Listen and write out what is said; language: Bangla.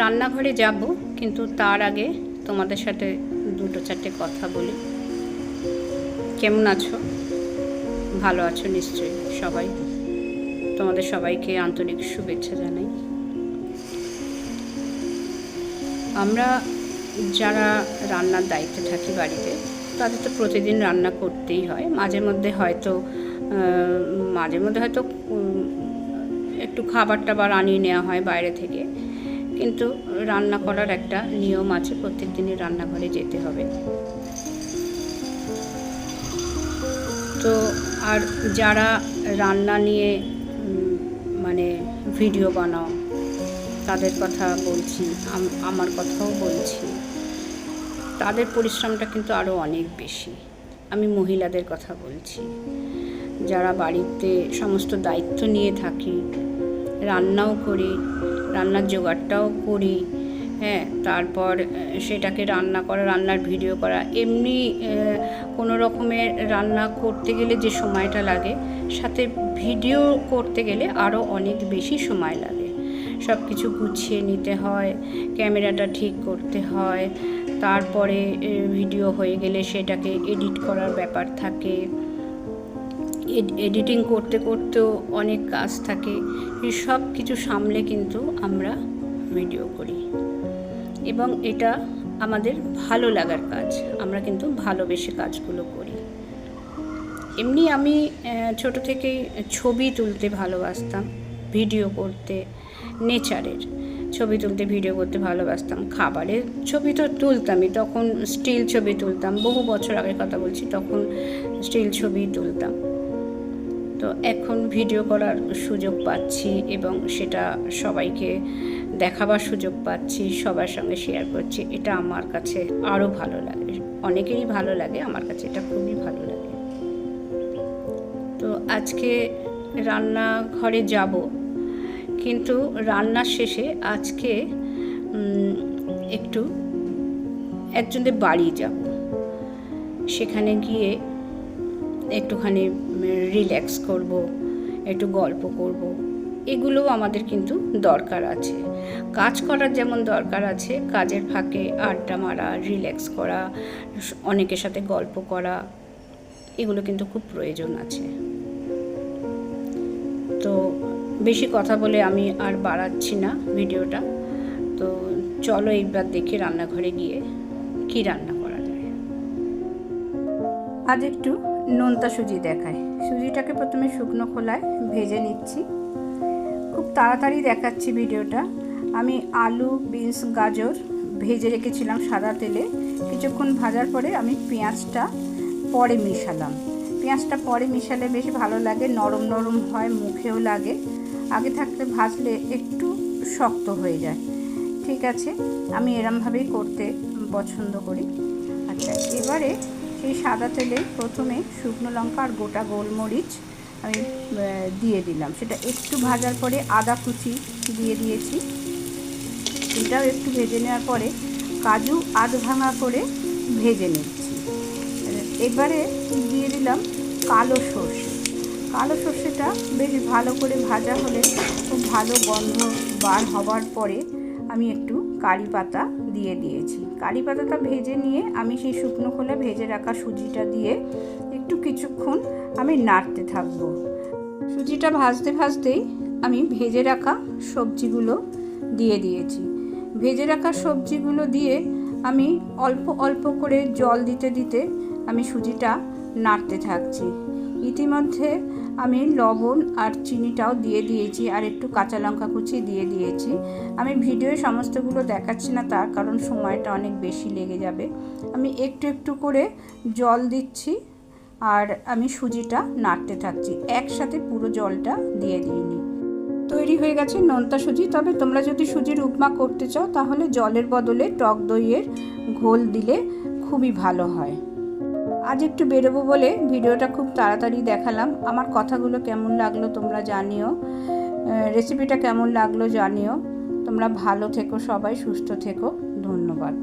রান্নাঘরে যাব, কিন্তু তার আগে তোমাদের সাথে দুটো চারটে কথা বলি। কেমন আছো? ভালো আছো নিশ্চয়ই, সবাই। তোমাদের সবাইকে আন্তরিক শুভেচ্ছা জানাই। আমরা যারা রান্নার দায়িত্বে থাকি বাড়িতে, তাদের তো প্রতিদিন রান্না করতেই হয়। মাঝে মধ্যে হয়তো মাঝে মধ্যে হয়তো একটু খাবার টাবার আনিয়ে নেওয়া হয় বাইরে থেকে। কিন্তু রান্না করার একটা নিয়ম আছে প্রত্যেক দিনই রান্নাঘরে যেতে হবে। তো আর যারা রান্না নিয়ে মানে ভিডিও বানাও, তাদের কথা বলছি আমার কথাও বলছি, তাদের পরিশ্রমটা কিন্তু আরও অনেক বেশি। আমি মহিলাদের কথা বলছি। যারা বাড়িতে সমস্ত দায়িত্ব নিয়ে থাকি, রান্নাও করি রান্নার জোগাড়টাও করি হ্যাঁ তারপর সেটাকে রান্না করা, রান্নার ভিডিও করা, এমনি কোনো রকমের রান্না করতে গেলে যে সময়টা লাগে, সাথে ভিডিও করতে গেলে আরও অনেক বেশি সময় লাগে। সব কিছু গুছিয়ে নিতে হয়, ক্যামেরাটা ঠিক করতে হয়, তারপরে ভিডিও হয়ে গেলে সেটাকে এডিট করার ব্যাপার থাকে। এডিটিং করতে করতেও অনেক কাজ থাকে। সব কিছু সামলে কিন্তু আমরা ভিডিও করি। এবং এটা আমাদের ভালো লাগার কাজ। আমরা কিন্তু ভালোবেসে কাজগুলো করি। এমনি আমি ছোট থেকেই ছবি তুলতে ভালোবাসতাম ভিডিও করতে, নেচারের ছবি তুলতে ভিডিও করতে ভালোবাসতাম। খাবারের ছবি তো তুলতামই, তখন স্টিল ছবি তুলতাম। বহু বছর আগের কথা বলছি, তখন স্টিল ছবি তুলতাম। তো এখন ভিডিও করার সুযোগ পাচ্ছি এবং সেটা সবাইকে দেখাবার সুযোগ পাচ্ছি, সবার সঙ্গে শেয়ার করছি। এটা আমার কাছে আরও ভালো লাগে। অনেকেরই ভালো লাগে, আমার কাছে এটা খুবই ভালো লাগে। তো আজকে রান্নাঘরে যাব, কিন্তু রান্নার শেষে আজকে একটু একজনের বাড়ি যাব। সেখানে গিয়ে একটুখানি রিল্যাক্স করব, একটু গল্প করব, এগুলোও আমাদের কিন্তু দরকার আছে। কাজ করার যেমন দরকার আছে, কাজের ফাঁকে আড্ডা মারা রিল্যাক্স করা, অনেকের সাথে গল্প করা, এগুলো কিন্তু খুব প্রয়োজন আছে। তো বেশি কথা বলে আমি আর বাড়াচ্ছি না ভিডিওটা। তো চলো এইবার দেখি রান্নাঘরে গিয়ে কি রান্না করা যায়। আজ একটু নোনতা সুজি দেখায়। সুজিটাকে প্রথমে শুকনো খোলায় ভেজে নিচ্ছি। খুব তাড়াতাড়ি দেখাচ্ছি ভিডিওটা। আমি আলু, বিনস, গাজর ভেজে রেখেছিলাম সাদা তেলে। কিছুক্ষণ ভাজার পরে আমি পেঁয়াজটা পরে মিশালাম। পেঁয়াজটা পরে মিশালে বেশ ভালো লাগে, নরম নরম হয়, মুখেও লাগে। আগে থাকতে ভাজলে একটু শক্ত হয়ে যায়। ঠিক আছে, আমি এরমভাবেই করতে পছন্দ করি। আচ্ছা এবারে সেই সাদা তেলে প্রথমে শুকনো লঙ্কা আর গোটা গোলমরিচ আমি দিয়ে দিলাম। সেটা একটু ভাজার পরে আদা কুচি দিয়ে দিয়েছি। এটাও একটু ভেজে নেওয়ার পরে কাজু আধ ভাঙা করে ভেজে নিচ্ছি। এবারে দিয়ে দিলাম কালো সর্ষে। কালো সর্ষেটা বেশ ভালো করে ভাজা হলে খুব ভালো গন্ধ বার হবার পরে আমি একটু কারি পাতা দিয়ে দিয়েছি। কারি পাতাটা ভেজে নিয়ে আমি সেই শুকনো খোলা ভেজে রাখা সুজিটা দিয়ে একটু কিছুক্ষণ আমি নাড়তে থাকব। সুজিটা ভাজতে ভাজতেই আমি ভেজে রাখা সবজিগুলো দিয়ে দিয়েছি। ভেজে রাখা সবজিগুলো দিয়ে আমি অল্প অল্প করে জল দিতে দিতে আমি সুজিটা নাড়তে থাকছি। ইতিমধ্যে আমি লবণ আর চিনিটাও দিয়ে দিয়েছি আর একটু কাঁচা লঙ্কা কুচি দিয়ে দিয়েছি। আমি ভিডিওয়ে সমস্তগুলো দেখাচ্ছি না তার কারণ সময়টা অনেক বেশি লেগে যাবে। আমি একটু একটু করে জল দিচ্ছি আর আমি সুজিটা নাড়তে থাকছি। একসাথে পুরো জলটা দিয়ে দিইনি। তৈরি হয়ে গেছে নোনতা সুজি। তবে তোমরা যদি সুজির উপমা করতে চাও তাহলে জলের বদলে টক দইয়ের ঘোল দিলে খুবই ভালো হয়। আজ একটু বেরোবো বলে ভিডিওটা খুব তাড়াতাড়ি দেখালাম। আমার কথাগুলো কেমন লাগল তোমরা জানিও। রেসিপিটা কেমন লাগল জানিও। তোমরা ভালো থেকো, সবাই সুস্থ থেকো। ধন্যবাদ।